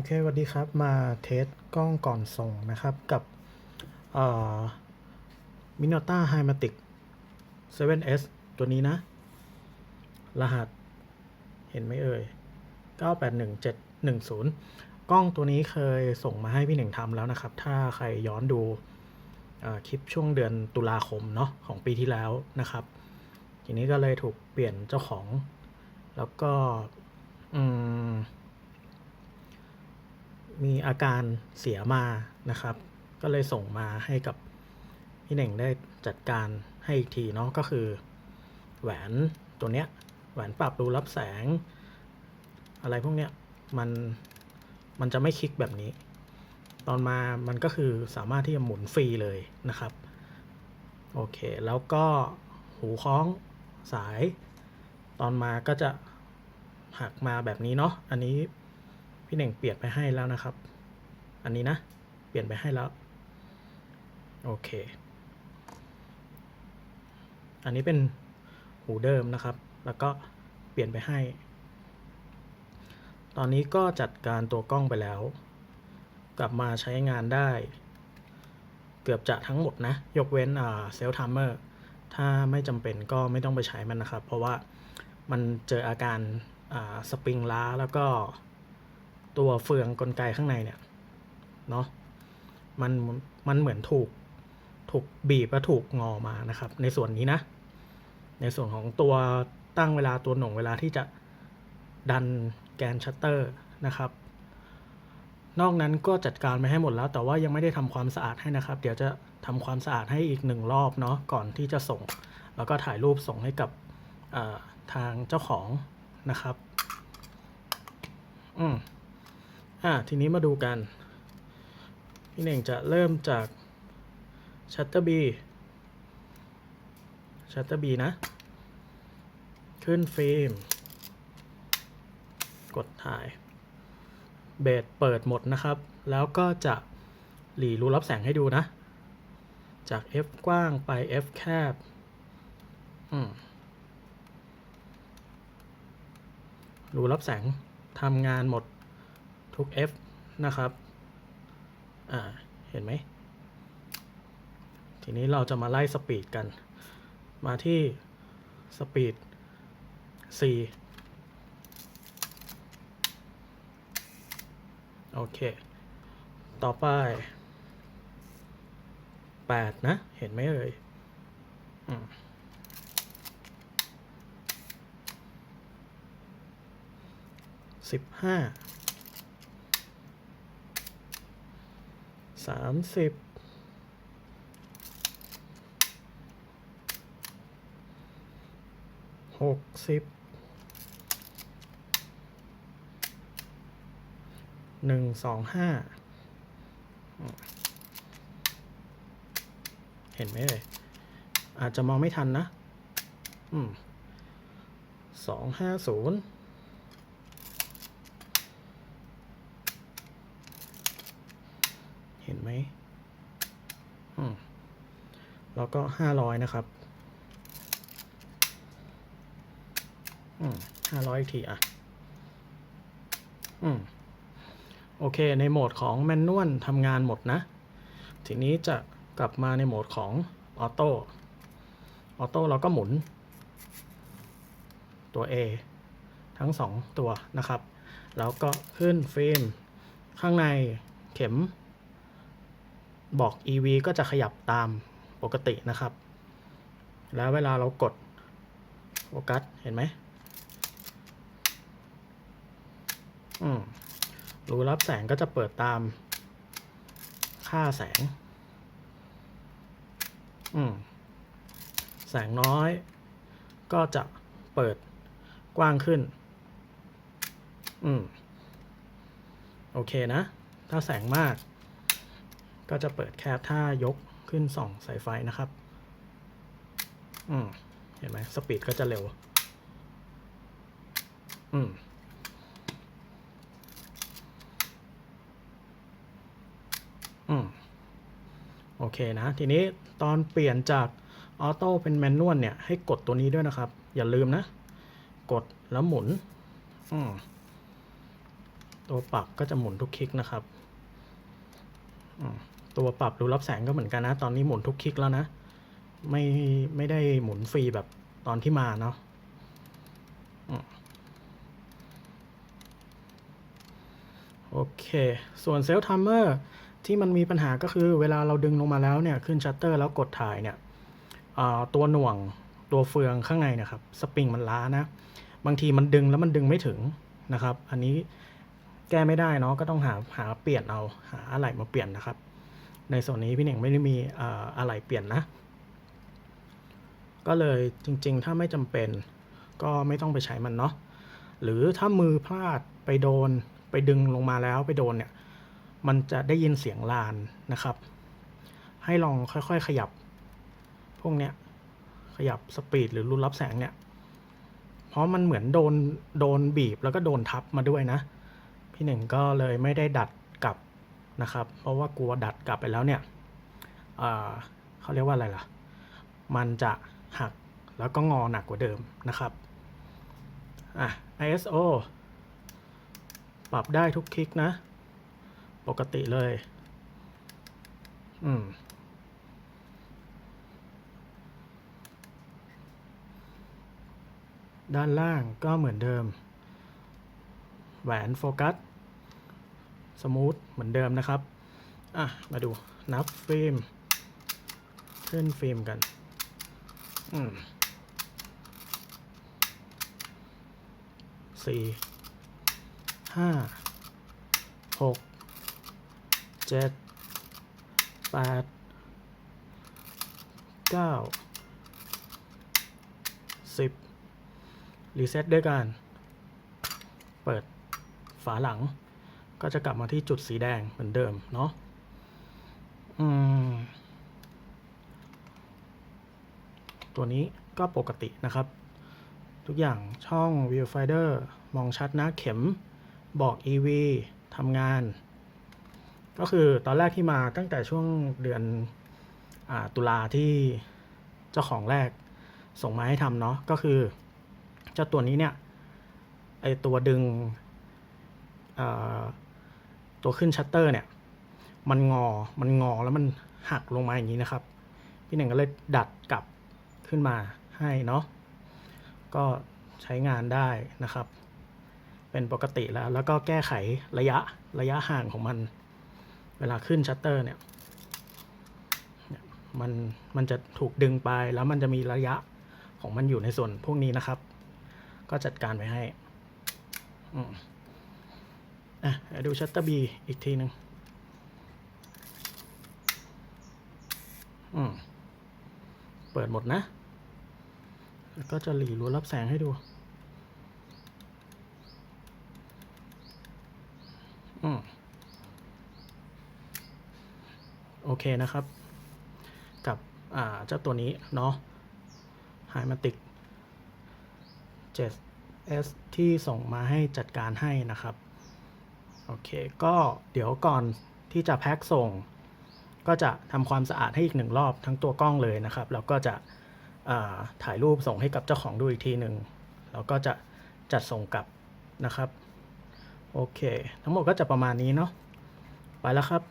อเคสวัสดีครับ มาเทสกล้องก่อนส่งนะครับกับมิน o ต้าไฮมาติก 7S ตัวนี้นะ รหัสเห็นไหมเอ่ย 981710 กล้องตัวนี้เคยส่งมาให้พี่หนึ่งทำแล้วนะครับ ถ้าใครย้อนดูคลิปช่วงเดือนตุลาคมเนาะของปีที่แล้วนะครับ ทีนี้ก็เลยถูกเปลี่ยนเจ้าของ แล้วก็ อืม มีอาการเสียมานะครับ ก็เลยส่งมาให้กับพี่เน่งได้จัดการให้อีกทีเนาะก็คือ แหวนตัวเนี้ยแหวนปรับรูรับแสง อะไรพวกเนี้ยมันมันจะไม่คลิกแบบนี้ ตอนมามันก็คือสามารถที่จะหมุนฟรีเลยนะครับโอเค แล้วก็หูคล้องสาย ตอนมาก็จะหักมาแบบนี้เนาะอันนี้ พี่เน่งเปลี่ยนไปให้แล้วนะครับ อันนี้นะ เปลี่ยนไปให้แล้ว โอเค อันนี้เป็นหูเดิมนะครับ แล้วก็เปลี่ยนไปให้ ตอนนี้ก็จัดการตัวกล้องไปแล้ว กลับมาใช้งานได้ เกือบจะทั้งหมดนะ ยกเว้นเซลทัมเมอร์ ถ้าไม่จำเป็นก็ไม่ต้องไปใช้มันนะครับ เพราะว่ามันเจออาการสปริงล้าแล้วก็ ตัวเฟืองกลไกข้างในเนี่ยเนาะมันมันเหมือนถูกถูกบีบและถูกงอมานะครับ ในส่วนนี้นะ ในส่วนของตัวตั้งเวลาตัวหน่วงเวลาที่จะดันแกนชัตเตอร์นะครับ นอกนั้นก็จัดการไปให้หมดแล้ว แต่ว่ายังไม่ได้ทำความสะอาดให้นะครับ เดี๋ยวจะทำความสะอาดให้อีกหนึ่งรอบเนาะก่อนที่จะส่ง แล้วก็ถ่ายรูปส่งให้กับทางเจ้าของนะครับ อืม อะทีนี้มาดูกัน พี่เน่งจะเริ่มจากชัตเตอร์บีชัตเตอร์บีนะ ขึ้นฟิล์ม กดถ่ายเบสเปิดหมดนะครับ แล้วก็จะหลีรูรับแสงให้ดูนะ จาก F กว้างไป F แคบ อืมรูรับแสงทำงานหมด ทุก F นะครับ อ่า เห็นไหม ทีนี้เราจะมาไล่สปีดกัน มาที่สปีด C โอเค ต่อไป 8 นะ เห็นไหมเอ่ยสิบห้า สามสิบหกสิบหนึ่งสองห้าเห็นไหมเลย อาจจะมองไม่ทันนะ อืมสองห้าศูนย์ เห็นไหม อืม แล้วก็ห้าร้อยนะครับอืมห้าร้อยอีกทีอะ อืม โอเค ในโหมดของแมนนวลทำงานหมดนะ ทีนี้จะกลับมาในโหมดของออโต้ ออโต้เราก็หมุน ตัว A ทั้งสองตัวนะครับ แล้วก็ขึ้นฟิล์มข้างในเข็ม บอก EV ก็จะขยับตาม ปกตินะครับ แล้วเวลาเรากดโฟกัสเห็นไหมอืมรูรับแสงก็จะเปิดตามค่าแสง อืมแสงน้อย ก็จะเปิดกว้างขึ้น อืมโอเคนะ ถ้าแสงมาก ก็จะเปิดแคบถ้ายก ขึ้นสองสายไฟนะครับ อืม เห็นไหมสปีดก็จะเร็ว อืม อืม โอเคนะ ทีนี้ตอนเปลี่ยนจากออโต้เป็นแมนนวลเนี่ย ให้กดตัวนี้ด้วยนะครับ อย่าลืมนะ กดแล้วหมุน อืม ตัวปรับก็จะหมุนทุกคลิกนะครับ อืม ตัวปรับรูรับแสงก็เหมือนกันนะ ตอนนี้หมุนทุกคลิกแล้วนะ ไม่ไม่ได้หมุนฟรีแบบตอนที่มาเนาะโอเค ส่วนเซลล์ทัมเมอร์ที่มันมีปัญหาก็คือเวลาเราดึงลงมาแล้วเนี่ย ขึ้นชัตเตอร์แล้วกดถ่ายเนี่ยตัวหน่วงตัวเฟืองข้างในนะครับ สปริงมันล้านะ บางทีมันดึงแล้วมันดึงไม่ถึงนะครับ อันนี้แก้ไม่ได้เนาะก็ต้องหาหาเปลี่ยนเอาหาอะไหล่มาเปลี่ยนนะครับ ในส่วนนี้พี่หนึ่งไม่ได้มีอะไหล่เปลี่ยนนะ ก็เลยจริงๆ ถ้าไม่จำเป็นก็ไม่ต้องไปใช้มันเนาะหรือถ้ามือพลาดไปโดนไปดึงลงมาแล้วไปโดนเนี่ย มันจะได้ยินเสียงลานนะครับ ให้ลองค่อยๆขยับ พวกเนี้ยขยับสปีดหรือรูรับแสงเนี่ยเพราะมันเหมือนโดนโดนบีบแล้วก็โดนทับมาด้วยนะ พี่หนึ่งก็เลยไม่ได้ดัด นะครับ เพราะว่ากลัวดัดกลับไปแล้วเนี่ยเขาเรียกว่าอะไรล่ะ มันจะหักแล้วก็งอหนักกว่าเดิมนะครับอะ ISO ปรับได้ทุกคลิกนะ ปกติเลย อืม ด้านล่างก็เหมือนเดิม แหวนโฟกัส สมูทเหมือนเดิมนะครับ อะ มาดูนับฟิล์มขึ้นฟิล์มกัน อืมสี่ห้าหกเจ็ดแปดเก้าสิบรีเซ็ตด้วยกันเปิดฝาหลัง ก็จะกลับมาที่จุดสีแดงเหมือนเดิมเนาะอืมตัวนี้ก็ปกตินะครับ ทุกอย่างช่อง Viewfinder มองชัดนะเข็มบอก EV ทำงาน ก็คือตอนแรกที่มาตั้งแต่ช่วงเดือนอตุลาที่เจ้าของแรกส่งมาให้ทำเนาะก็คือเจ้าตัวนี้เนี่ยไอตัวดึง ตัวขึ้นชัตเตอร์เนี่ย มันงอ มันงอแล้วมันหักลงมาอย่างนี้นะครับ พี่หนึ่งก็เลยดัดกลับขึ้นมาให้เนาะ ก็ใช้งานได้นะครับ เป็นปกติแล้ว แล้วก็แก้ไขระยะระยะห่างของมัน เวลาขึ้นชัตเตอร์เนี่ย มันมันจะถูกดึงไปแล้วมันจะมีระยะของมันอยู่ในส่วนพวกนี้นะครับ ก็จัดการไว้ให้ อืม อะดูชัตเตอร์บีอีกทีหนึ่งอืม เปิดหมดนะ แล้วก็จะหลีรั้วรับแสงให้ดู อืม โอเคนะครับ กับ อ่า เจ้าตัวนี้เนาะ h y m a t i c 7S ที่ส่งมาให้จัดการให้นะครับ โอเค ก็เดี๋ยวก่อนที่จะแพ็คส่ง ก็จะทำความสะอาดให้อีกหนึ่งรอบทั้งตัวกล้องเลยนะครับ แล้วก็จะถ่ายรูปส่งให้กับเจ้าของดูอีกทีหนึ่งแล้วก็จะจัดส่งกลับนะครับ โอเค ทั้งหมดก็จะประมาณนี้เนาะไปแล้วครับ